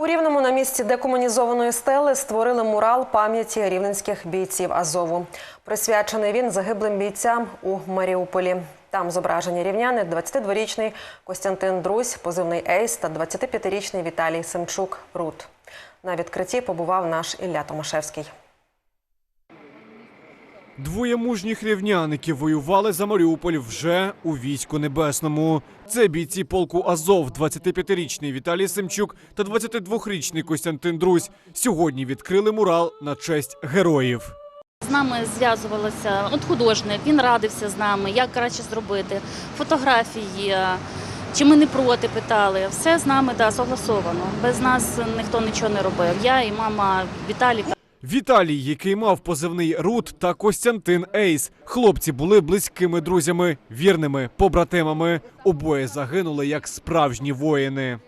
У Рівному на місці декомунізованої стели створили мурал пам'яті рівненських бійців Азову. Присвячений він загиблим бійцям у Маріуполі. Там зображені рівняни 22-річний Костянтин Друзь, позивний Ейс та 25-річний Віталій Семчук Рут. На відкритті побував наш Ілля Томашевський. Двоє мужніх рівняників воювали за Маріуполь вже у війську небесному. Це бійці полку Азов, 25-річний Віталій Семчук та 22-річний Костянтин Друзь. Сьогодні відкрили мурал на честь героїв. З нами зв'язувалося от художник, він радився з нами, як краще зробити, фотографії, чи ми не проти питали. Все з нами да, согласовано. Без нас ніхто нічого не робив. Я і мама Віталіка. Віталій, який мав позивний Рут, та Костянтин Ейс. Хлопці були близькими друзями, вірними побратимами. Обоє загинули як справжні воїни.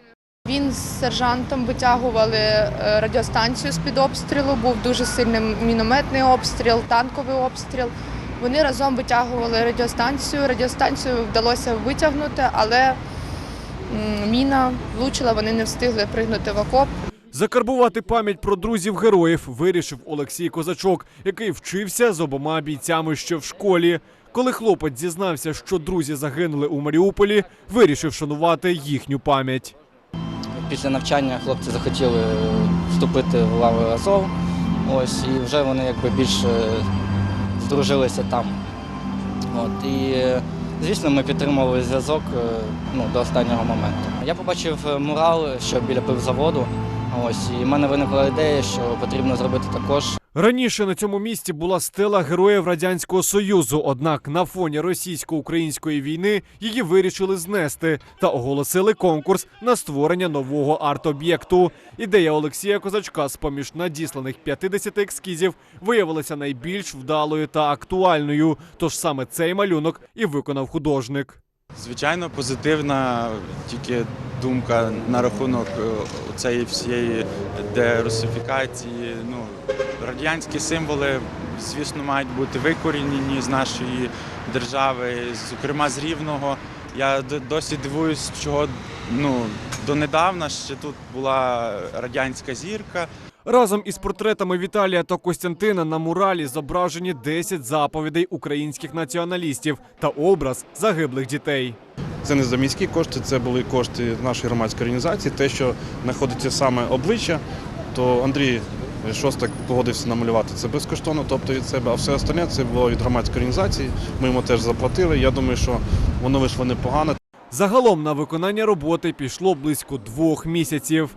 Він з сержантом витягували е, радіостанцію з під обстрілу. Був дуже сильний мінометний обстріл, танковий обстріл. Вони разом витягували радіостанцію. Радіостанцію вдалося витягнути, але міна влучила, вони не встигли пригнути в окоп. Закарбувати пам'ять про друзів героїв вирішив Олексій Козачок, який вчився з обома бійцями ще в школі. Коли хлопець зізнався, що друзі загинули у Маріуполі, вирішив шанувати їхню пам'ять. Після навчання хлопці захотіли вступити в лави Азов. Ось, і вже вони якби більш е, здружилися там. От, і, е, звісно, ми підтримували зв'язок е, ну, до останнього моменту. Я побачив е, мурал, що біля пивзаводу. Ось, і в мене виникла ідея, що потрібно зробити також Раніше на цьому місці була стела героїв радянського союзу. Однак на фоні російсько-української війни її вирішили знести та оголосили конкурс на створення нового арт-об'єкту. Ідея Олексія Козачка з поміж надісланих 50 ескізів виявилася найбільш вдалою та актуальною. Тож саме цей малюнок і виконав художник. Звичайно, позитивна тільки думка на рахунок е, цієї всієї дерусифікації. Ну, радянські символи, звісно, мають бути викорінені з нашої держави, зокрема з Рівного. Я досі дивуюсь, чого ну, донедавна ще тут була радянська зірка. Разом із портретами Віталія та Костянтина на муралі зображені 10 заповідей українських націоналістів та образ загиблих дітей. Це не за міські кошти, це були кошти нашої громадської організації. Те, що знаходиться саме обличчя, то Андрій Шостак погодився намалювати це безкоштовно, тобто від себе, а все остальне це було від громадської організації. Ми йому теж заплатили. Я думаю, що воно вийшло непогано. Загалом на виконання роботи пішло близько двох місяців.